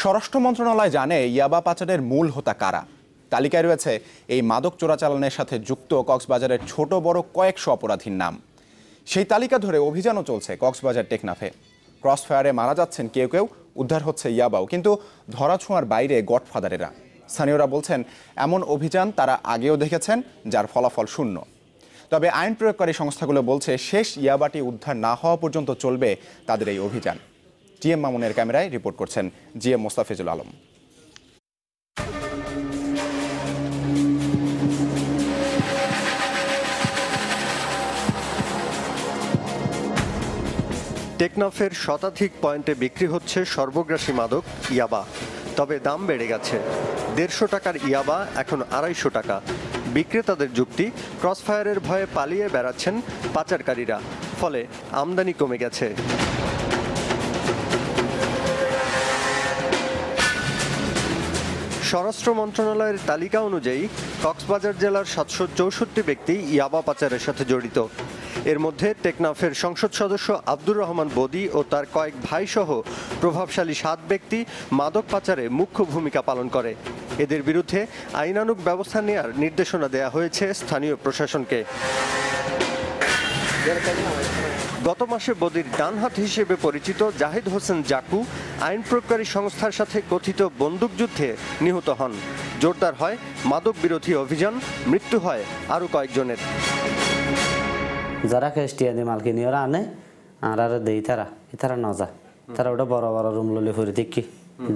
স্বরাষ্ট্র মন্ত্রণালয় জানে ইয়াবা পাচারের মূল হোতা কারা। তালিকায় রয়েছে এই মাদক চোরাচালানের সাথে যুক্ত কক্সবাজারের ছোট বড় কয়েকশো অপরাধীর নাম। সেই তালিকা ধরে অভিযানও চলছে কক্সবাজার টেকনাফে। ক্রস ফায়ারে মারা যাচ্ছেন কেউ কেউ, উদ্ধার হচ্ছে ইয়াবাও, কিন্তু ধরাছোঁয়ার বাইরে গডফাদারেরা। স্থানীয়রা বলছেন, এমন অভিযান তারা আগেও দেখেছেন, যার ফলাফল শূন্য। তবে আইন প্রয়োগকারী সংস্থাগুলো বলছে, শেষ ইয়াবাটি উদ্ধার না হওয়া পর্যন্ত চলবে তাদের এই অভিযান। জিএম মামুনের ক্যামেরায় রিপোর্ট করছেন জিএম মোস্তাফিজুল আলম। টেকনাফের শতাধিক পয়েন্টে বিক্রি হচ্ছে সর্বগ্রাসী মাদক, ইয়াবা। তবে দাম বেড়ে গেছে। দেড়শো টাকার ইয়াবা, এখন আড়াইশো টাকা। বিক্রেতাদের যুক্তি, ক্রসফায়ারের ভয়ে পালিয়ে বেড়াচ্ছেন পাচারকারীরা। ফলে আমদানি কমে গেছে। স্বরাষ্ট্র মন্ত্রণালয়ের তালিকা অনুযায়ী কক্সবাজার জেলার সাতশো চৌষট্টি ব্যক্তি ইয়াবা পাচারের সাথে জড়িত। এর মধ্যে টেকনাফের সংসদ সদস্য আব্দুর রহমান বদি ও তার কয়েক ভাইসহ প্রভাবশালী সাত ব্যক্তি মাদক পাচারে মুখ্য ভূমিকা পালন করে। এদের বিরুদ্ধে আইনানুগ ব্যবস্থা নেয়ার নির্দেশনা দেয়া হয়েছে স্থানীয় প্রশাসনকে। গত মাসে বদির ডানহাত হিসেবে পরিচিত জাহিদ হোসেন জাকু আইন প্রয়োগকারী সংস্থার সাথে কথিত বন্দুকযুদ্ধে নিহত হন। জোরদার হয় মাদক বিরোধী অভিযান মৃত্যু হয় আরও কয়েকজনের। যারা খেস্টিয়া দিয়ে মাল কিনি ওরা আনে আর আর দেই তারা তারা নজা। তারা ওটা বড় বড় রুম ললে ফুরি দেখি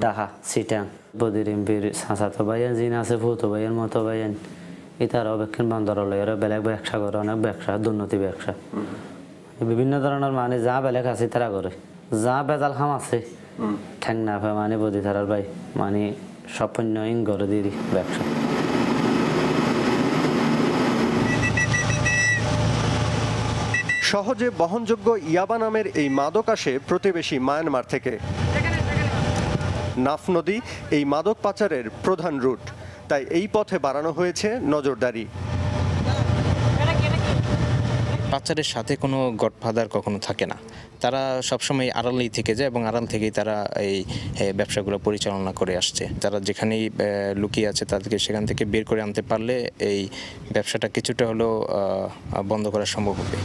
ডাহা সিটাং বদির এমপির সাঁচাতো ভাইয়ান জিন আছে ভূত ভাইয়ান মতো ভাইয়ান ইতার অবেক্ষণ বন্দর লয় বেলেগ ব্যবসা করে, অনেক ব্যবসা, দুর্নীতি ব্যবসা। বিভিন্ন ধরনের মানে যা বেলেগ আছে তারা করে। যা বেজাল খাম আছে ঠ্যাং না পায় মানে বদি তারার ভাই মানে ইং করে দিয়ে ব্যবসা। সহজে বহনযোগ্য ইয়াবা নামের এই মাদক আসে প্রতিবেশী মায়ানমার থেকে। নাফ নদী, এই মাদক পাচারের প্রধান রুট। তাই এই পথে বাড়ানো হয়েছে নজরদারি। পাচারের সাথে কোনো গডফাদার কখনো থাকে না। তারা সবসময় আড়ালেই থেকে যায় এবং আড়াল থেকেই তারা এই ব্যবসাগুলো পরিচালনা করে আসছে। তারা যেখানেই লুকিয়ে আছে তাদেরকে সেখান থেকে বের করে আনতে পারলে এই ব্যবসাটা কিছুটা হলেও বন্ধ করা সম্ভব হবে।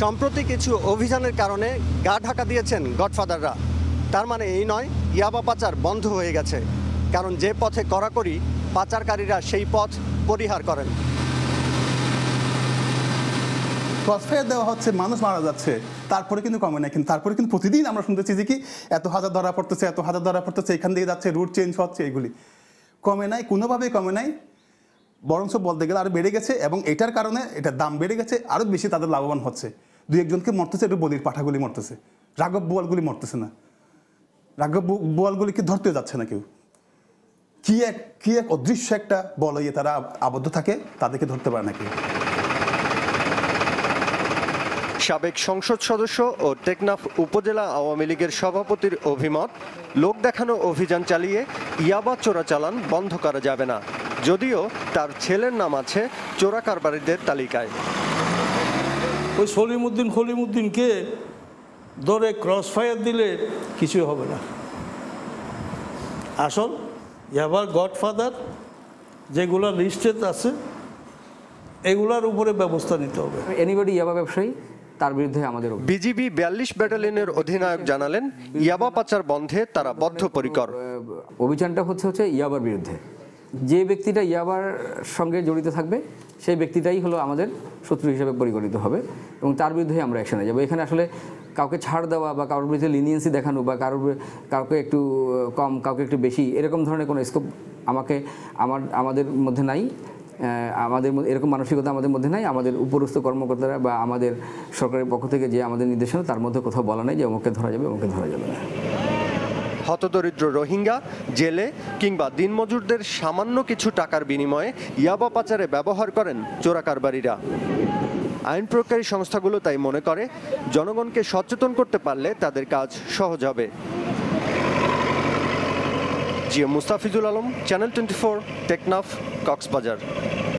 সম্প্রতি কিছু অভিযানের কারণে গা ঢাকা দিয়েছেন গডফাদাররা। তার মানে এই নয় ইয়াবা পাচার বন্ধ হয়ে গেছে। কারণ যে পথে কড়াকড়ি পাচারকারীরা সেই পথ পরিহার করেন। ক্রসফায়ার দেওয়া হচ্ছে, মানুষ মারা যাচ্ছে। তারপরে কিন্তু কমে না কিন্তু তারপরে কিন্তু প্রতিদিন আমরা শুনতেছি যে কি এত হাজার ধরা পড়তেছে, এত হাজার ধরা পড়তেছে, এখান দিয়ে যাচ্ছে রুট চেঞ্জ হচ্ছে এগুলি কমে নাই, কোনোভাবেই কমে নাই। বরঞ্চ বলতে গেলে আরও বেড়ে গেছে এবং এটার কারণে এটার দাম বেড়ে গেছে আরও বেশি তাদের লাভবান হচ্ছে। দুই একজনকে মরতেছে, একটু বদির পাঠাগুলি মরতেছে। রাঘব বোয়ালগুলি মরতেছে না। রাঘব বোয়ালগুলিকে ধরতে যাচ্ছে না কেউ। কি এক কি এক অদৃশ্য একটা বলয়ে তারা আবদ্ধ থাকে তাদেরকে ধরতে পারে না কেউ সাবেক সংসদ সদস্য ও টেকনাফ উপজেলা আওয়ামী লীগের সভাপতির অভিমত লোক দেখানো অভিযান চালিয়ে ইয়াবা চোরাচালান বন্ধ করা যাবে না যদিও তার ছেলের নাম আছে চোরা কারবারিদের তালিকায়। ওই সলিমুদ্দিন খলিমুদ্দিনকে ধরে ক্রস ফায়ার দিলে কিছু হবে না। আসল এবার গডফাদার যেগুলো লিস্টেড আছে এগুলার উপরে ব্যবস্থা নিতে হবে। এনিবডি ইয়াবা ব্যবসায়ী তার বিরুদ্ধে আমাদের। বিজিবি বিয়াল্লিশ ব্যাটালিয়নের অধিনায়ক জানালেন ইয়াবা পাচার বন্ধে তারা বদ্ধপরিকর। অভিযানটা হচ্ছে হচ্ছে ইয়াবার বিরুদ্ধে। যে ব্যক্তিটা ইয়াবার সঙ্গে জড়িত থাকবে সেই ব্যক্তিটাই হলো আমাদের শত্রু হিসেবে পরিগণিত হবে এবং তার বিরুদ্ধে আমরা অ্যাকশনে যাব। এখানে আসলে কাউকে ছাড় দেওয়া বা কারোর বিরুদ্ধে লিনিয়েন্সি দেখানো বা কারোর কাউকে একটু কম, কাউকে একটু বেশি, এরকম ধরনের কোনো স্কোপ আমাকে, আমার, আমাদের মধ্যে নাই। আমাদের এরকম মানসিকতা আমাদের মধ্যে নাই। আমাদের উপরস্থ কর্মকর্তারা বা আমাদের সরকারের পক্ষ থেকে যে আমাদের নির্দেশনা, তার মধ্যে কোথাও বলা নেই যে অমুককে ধরা যাবে, অমুককে ধরা যাবে না। হতদরিদ্র রোহিঙ্গা, জেলে কিংবা দিনমজুরদের সামান্য কিছু টাকার বিনিময়ে ইয়াবা পাচারে ব্যবহার করেন চোরা কারবারিরা আইন প্রয়োগকারী সংস্থাগুলো তাই মনে করে, জনগণকে সচেতন করতে পারলে তাদের কাজ সহজ হবে। GM Mustafizul Alam, channel twenty four, Teknaf, Cox's Bazar.